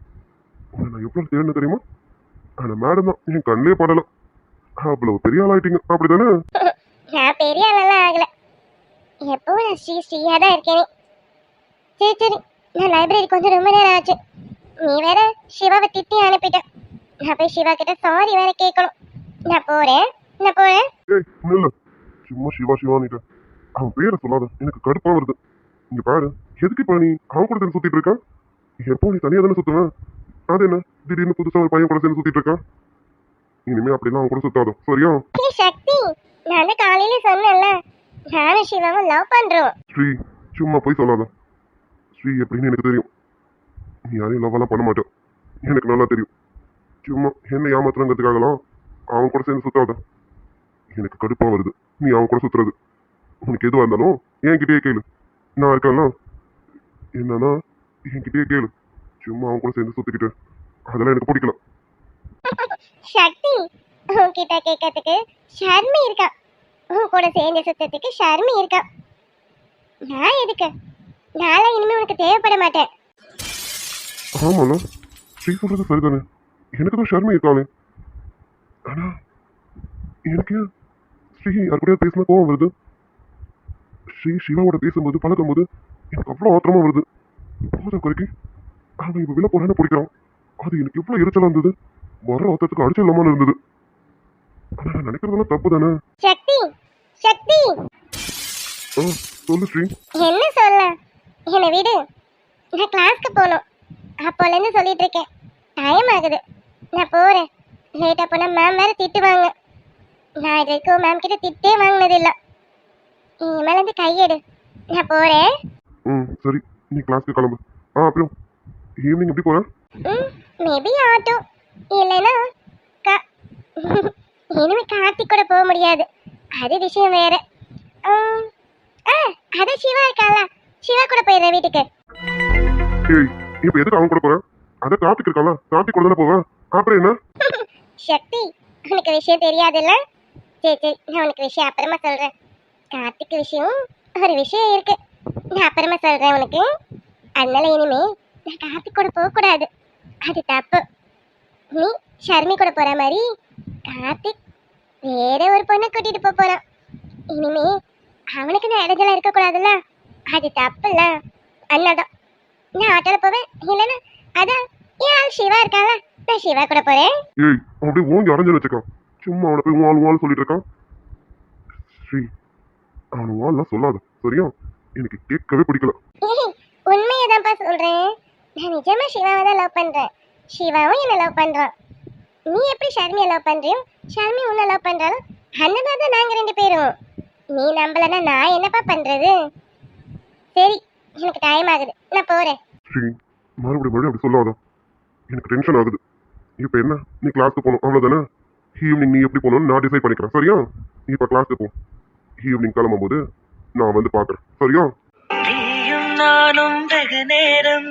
Speaker 3: உன்னை நான் எவ்வளோ தேடினேன் தெரியுமா? ஆனால் மேடம் தான் என் கண்ணிலே படல. அவ்வளவு பெரிய ஆளாயிட்டீங்க. அப்படிதானே
Speaker 4: நான் பெரிய ஆளெல்லாம் ஆகல. எப்பவும் நான் ஸ்ரீ ஸ்ரீயா தான் இருக்கேனே. சரி சரி. நான் லைப்ரரி கொஞ்சம் ரொம்ப நேரம் ஆச்சு. நீ வேற சிவாவை திட்டி அனுப்பிட்டேன் நான் போய் சிவா கிட்ட சாரி வேற கேட்கணும். நான் போறேன். நான் போறேன்
Speaker 3: ஏய் இல்ல. சும்மா சிவா சிவானிட்ட அவன் பேரை சொல்லாத. எனக்கு கடுப்பா வருது. இங்க பாரு. எதுக்கு இப்ப நீ அவன் கூட சேர்ந்து சுத்திட்டு இருக்கான் எப்போ நீ தனியா தானே சுத்துவேன் அது என்ன? திடீர்னு புதுசா ஒரு பையன் கூட சேர்ந்து சுத்திட்டு இருக்கான் இனிமே அப்படிலாம் அவன் கூட சுத்தாத? சரியா?
Speaker 4: ஹே சக்தி! நான் தான் காலையில சொன்னேன்ல. நானும் சிவாவும் லவ் பண்றோம்.
Speaker 3: ஸ்ரீ சும்மா போய் சொல்லாத. ஸ்ரீ எப்படின்னு எனக்கு தெரியும். நீ யாரையும் எல்லாம் பண்ண மாட்டேன். எனக்கு நல்லா தெரியும். சும்மா என்ன ஏமாத்துறங்கிறதுக்காகலாம் அவன் கூட சேர்ந்து சுத்தாத. எனக்கு கடுப்பா வருது. நீ அவன் கூட சுத்துறது. உனக்கு எதுவாக இருந்தாலும் என்கிட்டயே கேளு. நான் இருக்கேன்ல என்னன்னா என்கிட்டயே கேளு. சும்மா அவன் கூட சேர்ந்து சுத்திக்கிட்டு. அதெல்லாம் எனக்கு பிடிக்கல.
Speaker 4: சக்தி உன்கிட்ட கேட்கறதுக்கு ஷர்மி இருக்கா? உன் கூட சேர்ந்து சுத்தத்துக்கு ஷர்மி இருக்கா? நான் எதுக்கு? நான்லாம் இனிமே உனக்கு தேவைப்பட மாட்டேன்.
Speaker 3: ஆமாண்ணா ஸ்ரீ சொல்றது சரிதானே. எனக்கு தான் ஷர்மி இருக்காளே. ஆனா எனக்கு ஸ்ரீ யார் கூடயாவது பேசினா கோவம் வருது. ஸ்ரீ சிவாவோட பேசும்போது பழகும்போது எனக்கு அவ்வளோ ஆத்திரமா வருது. போத குறைக்கு அவன் இப்போ விழ போறான்னு பிடிக்கிறான் அது எனக்கு எவ்வளோ எரிச்சலா இருந்தது. வர ஆத்தத்துக்கு அடிச்சிடலாமான்னு இருந்தது. ஆனா நான் நினைக்கிறதெல்லாம் தப்பு தானே?
Speaker 4: சக்தி! சக்தி!
Speaker 3: சொல்லு ஸ்ரீ.
Speaker 4: என்ன சொல்ல? என்னை விடு. நான் கிளாஸ்க்கு போகணும். அப்போலேருந்து சொல்லிட்டு இருக்கேன். டைம் ஆகுது. நான் போகிறேன் லேட்டாக போனால் மேம் வேறு திட்டுவாங்க. நான் இது வரைக்கும் மேம் கிட்ட திட்டே வாங்கினது இல்லை இனிமேலேருந்து கையெடு. நான் போகிறேன்
Speaker 3: ம் சரி. நீ கிளாஸ்க்கு கிளம்பு. ஆ அப்புறம் ஈவினிங் எப்படி போகிறேன்
Speaker 4: ம் மேபி ஆட்டோ இல்லைன்னா கா இனிமே கார்த்திக் கூட போக முடியாது. அது விஷயம் வேற. ஆ அதான் சிவா இருக்கால. சிவா கூட போயிடுறேன் வீட்டுக்கு.
Speaker 3: ஏய் இப்ப எதுக்கு அவன் கூட போறேன் அத கார்த்திக் இருக்கால. கார்த்திக் கூட தானே போவேன் அப்புறம் என்ன?
Speaker 4: சக்தி உனக்கு விஷயம் தெரியாதுல்ல? சரி சரி நான் உனக்கு விஷயம் அப்புறமா சொல்றேன். கார்த்திக் விஷயம் ஒரு விஷயம் இருக்கு. நான் அப்புறமா சொல்றேன் உனக்கு. அதனால இனிமே நான் கார்த்திக் கூட போக கூடாது. அது தப்பு. நீ ஷர்மி கூட போற மாதிரி கார்த்திக் வேற ஒரு பொண்ணை கூட்டிட்டு போக போறான். இனிமே அவனுக்கு நான் இடைஞ்சலா இருக்கக்கூடாதுல்ல அது தப்புல்ல. அதனால்தான். நான் ஆட்டோவில் போவேன். இல்லைன்னா அதான் ஏன் ஆள் சிவா இருக்காங்களா நான் சிவா கூட போறேன்.
Speaker 3: ஏய் ஓங்கி அரைஞ்சுன்னு வச்சுக்கோ. சும்மா அவனை போய் வாள் வாள் சொல்லிட்டு இருக்கான். ஸ்ரீ அவன் வாள்லாம் சொல்லாத சரியா? எனக்கு கேட்கவே பிடிக்கல.
Speaker 4: ஏய், உண்மையதான்ப்பா சொல்றேன். நான் நிஜமா சிவாவை தான் லவ் பண்றேன். சிவாவும் என்ன லவ் பண்றான். நீ எப்படி ஷர்மியை லவ் பண்றியோ ஷர்மி உன்னை லவ் அந்த மாதிரி தான் நாங்க ரெண்டு பேரும். நீ நம்பலன்னா நான் என்னப்பா பண்றது? சரி எனக்கு டைம் ஆகுது. நான் போறேன்.
Speaker 3: ஸ்ரீ மறுபடியும் மறுபடியும் அப்படி சொல்லாத. எனக்கு டென்ஷன் ஆகுது. இப்போ என்ன? நீ கிளாஸ்க்கு போகணும். அவ்வளோதானே ஈவினிங் நீ எப்படி போகணும்னு நான் டிசைட் பண்ணிக்கிறேன். சரியா? நீ இப்போ கிளாஸ்க்கு போ. ஈவினிங் கிளம்பும்போது நான் வந்து பார்க்குறேன் சரியா?
Speaker 5: நானும் வெகு நேரம்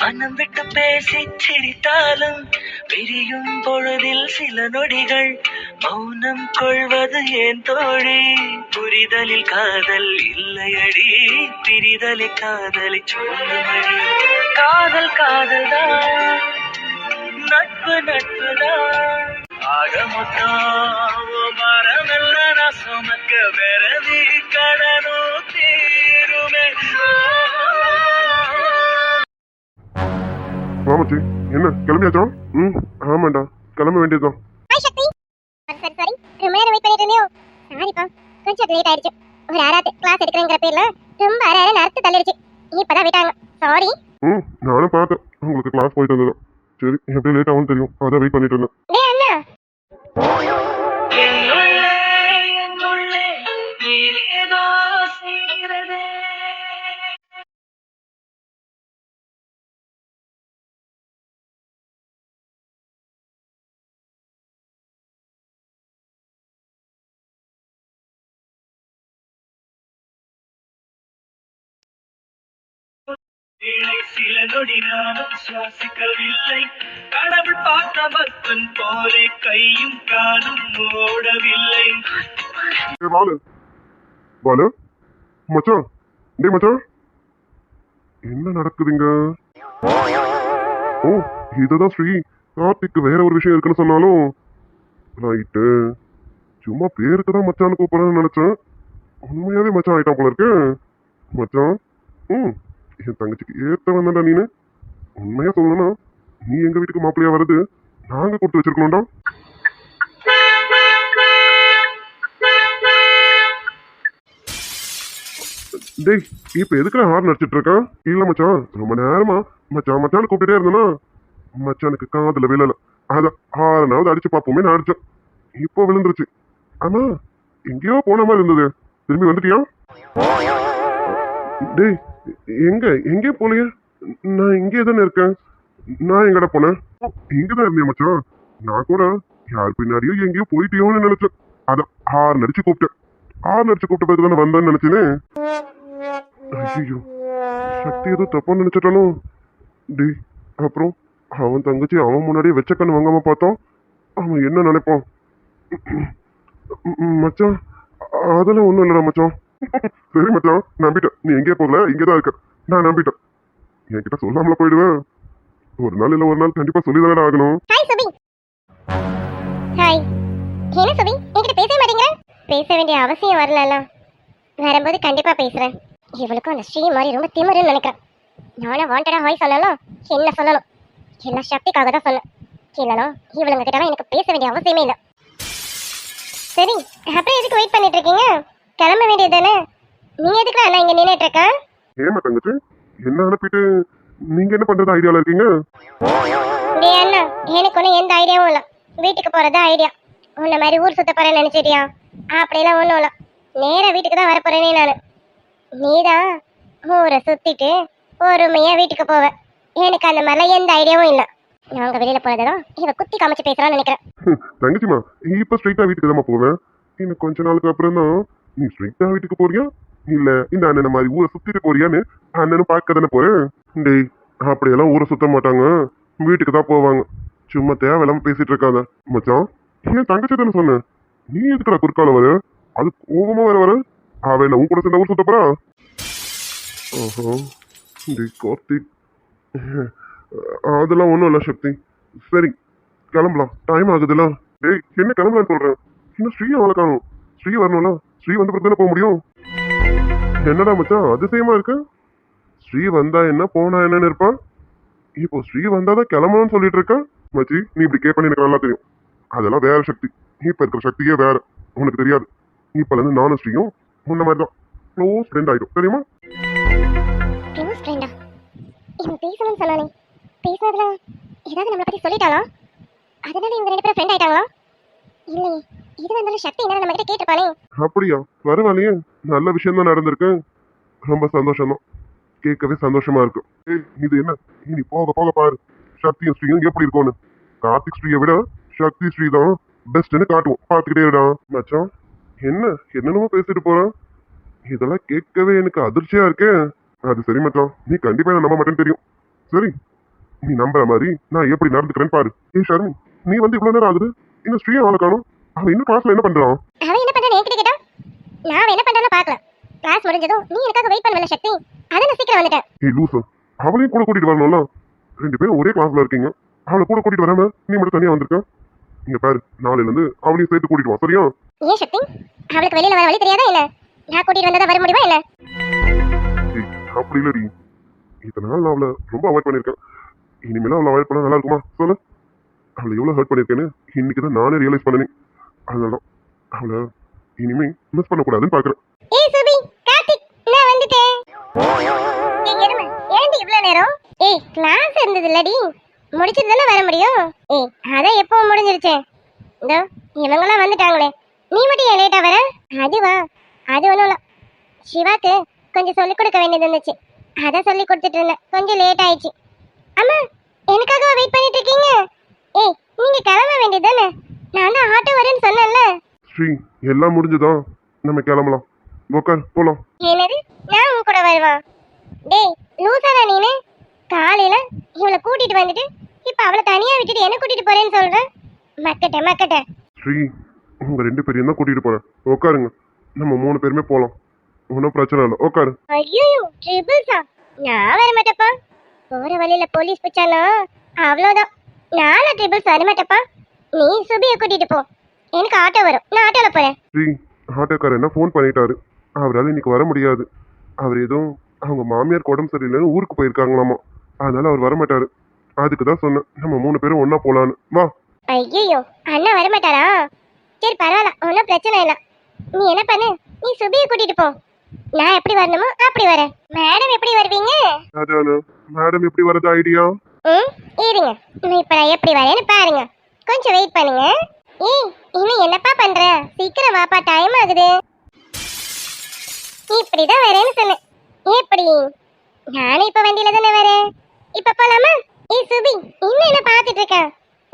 Speaker 5: மனம் விட்டு பேசி சிரித்தாலும் பிரியும் பொழுதில் சில நொடிகள் மௌனம் கொள்வது ஏன் தோழி? புரிதலில் காதல் இல்லையடி. பிரிதலை காதலை சொல்லுமடி காதல் காதல் தான். நட்பு நட்பு தான். ஆக மொத்தம் மரமெல்ல நான் சுமக்க வெறதி கடனோ தீருமே.
Speaker 3: மாமச்சி என்ன கிளம்பியாச்சா? ம் ஆமாண்டா கிளம்ப வேண்டியதுதான்
Speaker 4: சரி சரி ரொம்ப நேரம் வெயிட் பண்ணிட்டு இருந்தியோ? சாரிப்பா கொஞ்சம் லேட் ஆயிடுச்சு. ஒரு ஆறாவது கிளாஸ் எடுக்கிறேங்கிற பேர்ல ரொம்ப அரை அரை நடத்து தள்ளிடுச்சு. இப்பதான் விட்டாங்க சாரி
Speaker 3: ம் நானும் பார்த்தேன். உங்களுக்கு கிளாஸ் போயிட்டு வந்தது சரி எப்படி லேட் ஆகும் தெரியும். அதான் வெயிட் பண்ணிட்டு இருந்தேன்.
Speaker 5: boy சில நொடி நானும் சுவாசிக்கவில்லை கடவுள் பார்த்த பக்தன் போலே கையும் காலும் ஓடவில்லை
Speaker 3: பாலு. பாலு. மச்சான். டே மச்சான். என்ன நடக்குதுங்க? ஓ இதுதான் ஸ்ரீ. கார்த்திக்கு வேற ஒரு விஷயம் இருக்குன்னு சொன்னாலும் ரைட்டு. சும்மா பேருக்கு தான் மச்சான்னு கூப்பிடணும்னு நினைச்சேன். உண்மையாவே மச்சான் ஆயிட்டான் போல இருக்கு. மச்சான். ம். என் தங்கச்சிக்கு ஏத்த வந்தா நீனு? உண்மையா சொல்லணும்னா நீ எங்க வீட்டுக்கு மாப்பிள்ளையா வர்றது நாங்க கொடுத்து வச்சிருக்கணும்டா. டேய் இப்ப எதுக்குடா ஹார்ன் அடிச்சிட்டு இருக்கான் இல்ல மச்சான் ரொம்ப நேரமா மச்சான் மச்சான் கூப்பிட்டுட்டே இருந்தனா? மச்சானுக்கு காதுல விழல. அதான் ஹாரனாவது அடிச்சு பார்ப்போமே நான் அடிச்சேன். இப்போ விழுந்துருச்சு. ஆனா எங்கேயோ போன மாதிரி இருந்தது. திரும்பி வந்துட்டியா? டேய் எங்க எங்கே போலையே? நான் இங்கே தானே இருக்கேன். நான் எங்கடா போனேன்? இங்கே தான் இருந்தேன் மச்சான். நான் கூட யார் பின்னாடியோ எங்கேயோ போயிட்டியோன்னு நினைச்சேன். அதான் ஆறு நடிச்சு கூப்பிட்டேன். ஆறு நடிச்சு கூப்பிட்ட பிறகு தானே வந்தேன்னு நினைச்சேனே. ஐயோ சக்தி ஏதோ தப்பா நினைச்சிட்டாலும் டேய் அப்புறம் அவன் தங்கச்சி அவன் முன்னாடியே வெச்ச கண்ணு வாங்காம பார்த்தோம் அவன் என்ன நினைப்பான்? மச்சான் அதெல்லாம் ஒன்றும் இல்லைடா மச்சான். சரி மச்சான் நம்பிட்டேன். நீ எங்கே போகல இங்கே தான் இருக்க. நான் நம்பிட்டேன். என்கிட்ட சொல்லாமல போயிடுவேன் ஒரு நாள் இல்லை ஒரு நாள் கண்டிப்பா சொல்லி ஆகணும்.
Speaker 4: ஹாய் சுபி ஹாய் என்ன சுபி என்கிட்ட பேசவே மாட்டேங்கிற பேச வேண்டிய அவசியம் வரலல்ல. வரும்போது கண்டிப்பா பேசுறேன். இவளுக்கும் அந்த ஸ்ரீ மாதிரி ரொம்ப திமிருன்னு நினைக்கிறேன். நானும் வாண்டடா ஹாய் சொல்லணும் என்ன சொல்லணும்? என்ன சக்திக்காக தான் சொன்னேன். இல்லைனா இவளுங்க கிட்ட எனக்கு பேச வேண்டிய அவசியமே இல்லை. சரி அப்புறம் எதுக்கு வெயிட் பண்ணிட்டு இருக்கீங்க? கிளம்ப வேண்டியது தானே நீங்க எதுக்கு நான் இங்க நின்னுட்டு இருக்கேன்
Speaker 3: ஏமா தங்கச்சி? என்ன அனுப்பிட்டு நீங்க என்ன பண்றது ஐடியால இருக்கீங்க?
Speaker 4: டேய் அண்ணா எனக்கு ஒன்றும் எந்த ஐடியாவும் இல்லை. வீட்டுக்கு போகிறது ஐடியா உன்ன மாதிரி ஊர் சுத்த போறேன்னு நினைச்சிட்டியா? அப்படிலாம் ஒன்றும் இல்லை. நேராக வீட்டுக்கு தான் வரப்போறேனே நான். நீதான் ஊரை சுத்திட்டு பொறுமையாக வீட்டுக்கு போவ. எனக்கு அந்த மாதிரிலாம் எந்த ஐடியாவும் இல்லை. நாங்கள் வெளியில் போனது தான் இவ குத்தி காமிச்சு பேசுகிறான்னு நினைக்கிறேன்.
Speaker 3: தங்கச்சிமா இப்ப ஸ்ட்ரைட்டா வீட்டுக்கு தான் போவேன் இன்னும் கொஞ்ச நாளுக்கு அப்புறம் தான் நீ ஸ்ட்ரிக்டா வீட்டுக்கு போறியா? இல்ல இந்த அண்ணனை மாதிரி ஊரை சுத்திட்டு போறியான்னு அண்ணனும் பார்க்க தானே போறேன்? டேய் அப்படியெல்லாம் ஊரை சுத்த மாட்டாங்க. வீட்டுக்கு தான் போவாங்க. சும்மா தேவையில்லாம பேசிட்டு இருக்காங்க மச்சான் ஏன் தங்கச்சி தானே சொன்னேன் நீ எதுக்குடா குறுக்கால வர? அது கோபமா வர வர? அவன் என்ன உன் கூட சேர்ந்த ஊர் சுத்த போறா? ஓஹோ டேய் கார்த்திக் அதெல்லாம் ஒன்றும் இல்லை சக்தி. சரி கிளம்பலாம். டைம் ஆகுதுல்ல டேய் என்ன கிளம்பலான்னு சொல்றேன் இன்னும் ஸ்ரீ அவளை காணும். ஸ்ரீ வரணும்ல? ஸ்ரீ வந்த பிறகு போக முடியும். என்னடா மச்சான் அதிசயமா இருக்கு. ஸ்ரீ வந்தா என்ன போனா என்னன்னு இருப்பான். இப்போ ஸ்ரீ வந்தாதான் கிளம்பணும்னு சொல்லிட்டு இருக்கான் மச்சி நீ இப்படி கேட்பேன்னு எனக்கு நல்லா தெரியும். அதெல்லாம் வேற சக்தி. இப்ப இருக்கிற சக்தியே வேற. உனக்கு தெரியாது. இப்பல இருந்து நானும் ஸ்ரீயும் முன்ன மாதிரி தான். க்ளோஸ் ஃப்ரெண்ட் ஆயிடும். தெரியுமா?
Speaker 4: க்ளோஸ் ஃப்ரெண்டா இவன் பேசணும்னு சொன்னானே. பேசுனதுல ஏதாவது நம்மளை பத்தி சொல்லிட்டாளா? அதனால இவங்க ரெண்டு பேரும் ஃப்ரெண்ட் ஆயிட்டாங்களா? இல்லையே. இது வந்தாலும் சக்தி என்ன நம்ம கிட்ட கேட்டிருப்பானே.
Speaker 3: அப்படியா? பரவாயில்லையே நல்ல விஷயம் தான் நடந்திருக்கு. ரொம்ப சந்தோஷம் தான் கேட்கவே சந்தோஷமா இருக்கு. ஏய் இது என்ன? இனி போக போக பாரு. சக்தியும் ஸ்ரீயும் எப்படி இருக்கும்னு? கார்த்திக் ஸ்ரீயை விட சக்தி ஸ்ரீ தான் பெஸ்ட்னு காட்டுவோம். பார்த்துக்கிட்டே இருடா. மச்சான் என்ன? என்னென்னமோ பேசிட்டு போறான். இதெல்லாம் கேட்கவே எனக்கு அதிர்ச்சியா இருக்கே. அது சரி மச்சான். நீ கண்டிப்பா என்ன நம்ப மாட்டேன்னு தெரியும். சரி நீ நம்புற மாதிரி நான் எப்படி நடந்துக்கிறேன்னு பாரு. ஏய் ஷர்மி நீ வந்து இவ்வளவு நேரம் ஆகுது? இன்னும் ஸ்ரீயை ஆளை காணும். அவன் இன்னும் கிளாஸ்ல என்ன பண்றான்
Speaker 4: அவன் என்ன பண்றான்னு என்கிட்ட கேட்டா நான் என்ன பண்றான்னு பார்க்கலாம் கிளாஸ் முடிஞ்சதும் நீ எனக்காக வெயிட் பண்ணல சக்தி. அதை நான் சீக்கிரம் வந்துட்டேன்.
Speaker 3: ஏய் லூசு. அவளையும் கூட கூட்டிட்டு வரணும்ல? ரெண்டு பேரும் ஒரே கிளாஸ்ல இருக்கீங்க. அவளை கூட கூட்டிட்டு வராம நீ மட்டும் தனியா வந்திருக்க? இங்க பாரு நாளையில இருந்து அவளையும் சேர்த்து கூட்டிட்டு வா சரியா?
Speaker 4: ஏன் சக்தி? அவளுக்கு வெளியில வர வழி தெரியாதா என்ன? நான் கூட்டிட்டு வந்ததா வர முடியுமா என்ன?
Speaker 3: அப்படி இல்லடி. இத்தனை நாள் நான் அவளை ரொம்ப அவாய்ட் பண்ணிருக்கேன் இனிமேலும் அவளை அவாய்ட் பண்ணா நல்லா இருக்குமா? சொல்லு. அவளை எவ்வளவு ஹர்ட் பண்ணிருக்கேன்னு இன்னைக்கு தான் நானே ரியலைஸ் பண்ணனேன். அதனால அவளை இனிமே மிஸ் பண்ணக்கூடாதுன்னு பாக்குறேன்.
Speaker 4: ஏய் சுபி கார்த்திக் நான் வந்துட்டேன். ஏய் எருமை ஏன்டி இவ்வளவு நேரம்? ஏய் கிளாஸ் இருந்தது இல்லடி முடிச்சிட்டு தானே வர முடியும்? ஏய் அதான் எப்போ முடிஞ்சிருச்சு? இதோ இவங்களாம் வந்துட்டாங்களே. நீ மட்டும் ஏன் லேட்டா வர? அதுவா அது ஒன்றும் இல்லை. சிவாக்கு கொஞ்சம் சொல்லிக் கொடுக்க வேண்டியது இருந்துச்சு. அதை சொல்லி கொடுத்துட்டு இருந்தேன். கொஞ்சம் லேட் ஆயிடுச்சு. அம்மா எனக்காக வெயிட் பண்ணிட்டு இருக்கீங்க? ஏய் நீங்க கிளம்ப வேண்டியது தானே? நான் தான் ஆட்டோ வரேன்னு சொன்னேன்ல.
Speaker 3: ஸ்ரீ எல்லாம் முடிஞ்சுதா? நம்ம கிளம்பலாம். உக்கார் போலாம்.
Speaker 4: என்னது? நான் உன் கூட வருவா? டேய் லூசாடா நீனு. காலையில இவளை கூட்டிட்டு வந்துட்டு இப்ப அவளை தனியா விட்டுட்டு என்ன கூட்டிட்டு போறேன்னு சொல்ற? மக்கட்ட மக்கட்ட.
Speaker 3: ஸ்ரீ உங்க ரெண்டு பேரையும் தான் கூட்டிட்டு போறேன். உட்காருங்க நம்ம மூணு பேருமே போலாம். ஒன்றும் பிரச்சனை இல்லை. உட்காரு
Speaker 4: ஐயோ ட்ரிபிள்ஸா நான் வர மாட்டேப்பா போற வழியில போலீஸ் பிடிச்சானா? அவ்வளோதான் நானும் ட்ரிபிள்ஸ் வர மாட்டேப்பா நீ சுபியை கூட்டிட்டு போ. எனக்கு ஆட்டோ வரும். நான் ஆட்டோல போறேன்.
Speaker 3: ஸ்ரீ ஆட்டோக்காரர் என்ன ஃபோன் பண்ணிட்டாரு. அவரால் இன்னைக்கு வர முடியாது. அவர் ஏதோ அவங்க மாமியார் உடம்பு சரியில்லைன்னு ஊருக்கு போயிருக்காங்களாமா. அதனால அவர் வர மாட்டாரு அதுக்கு தான் சொன்னேன். நம்ம மூணு பேரும் ஒண்ணா போலான்னு. வா.
Speaker 4: ஐயோ அண்ணா வர மாட்டாரா சரி பரவாயில்ல. ஒன்றும் பிரச்சனை இல்லை. நீ என்ன பண்ணு? நீ சுபியை கூட்டிட்டு போ. நான் எப்படி வரணுமோ அப்படி வரேன். மேடம் எப்படி வருவீங்க?
Speaker 3: அதானு மேடம் எப்படி வரது ஐடியா
Speaker 4: ம் இருங்க. நான் இப்போ நான் எப்படி வரேன்னு பாருங்க. கொஞ்சம் வெயிட் பண்ணுங்க. ஏய் இன்னும் என்னப்பா பண்ற? சீக்கிரம் வாப்பா டைம் ஆகுது. இப்படிதான் வரேன்னு சொன்னேன். எப்படி? நானும் இப்ப வண்டியில தானே வரேன். இப்ப போலாமா? ஏய் சுபி இன்னும் என்ன பார்த்துட்டு இருக்க?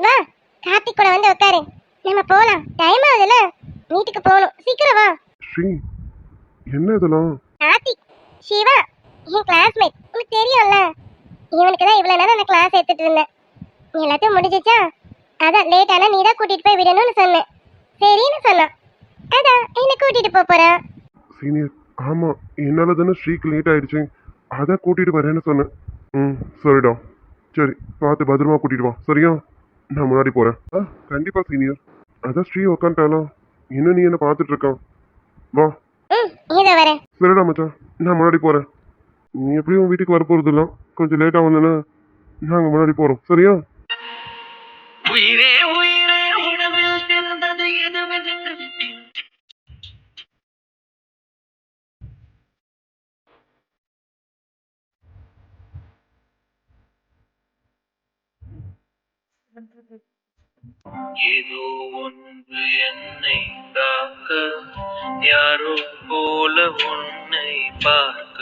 Speaker 4: வா கார்த்திக் கூட வந்து உட்காரு நம்ம போலாம். டைம் ஆகுதுல வீட்டுக்கு போகணும். சீக்கிரம் வா.
Speaker 3: ஸ்ரீ என்ன இதெல்லாம்?
Speaker 4: கார்த்திக் சிவா என் கிளாஸ்மேட் உனக்கு தெரியும்ல? இவனுக்கு தான் இவ்வளோ நேரம் நான் கிளாஸ் எடுத்துட்டு இருந்தேன். எல்லாத்தையும் முடிஞ்சிச்சா? அதான் லேட் ஆனால் நீ தான் கூட்டிட்டு போய் விடணும்னு சொன்னேன். சரின்னு சொன்னான். அதான் என்ன கூட்டிட்டு போக
Speaker 3: சீனியர் ஆமா என்னால தானே ஸ்ரீக்கு லேட் ஆயிடுச்சு. அதான் கூட்டிட்டு வரேன்னு சொன்னேன். ம் சரிடா. சரி பார்த்து பத்திரமா கூட்டிட்டு வா. சரியா? நான் முன்னாடி போறேன். ஆ கண்டிப்பா சீனியர். அதான் ஸ்ரீ உக்காண்டாலாம் இன்னும் நீ என்ன பார்த்துட்டு இருக்கான்? வா.
Speaker 4: இதோ வரேன்.
Speaker 3: சரிடா மச்சான். நான் முன்னாடி போறேன். நீ எப்படியும் வீட்டுக்கு வர போறது கொஞ்சம் லேட்டா வந்தேன்னா நாங்க முன்னாடி போறோம். சரியா?
Speaker 5: ஏதோ ஒன்று என்னை தாக்க யாரோ போல உன்னை பார்க்க.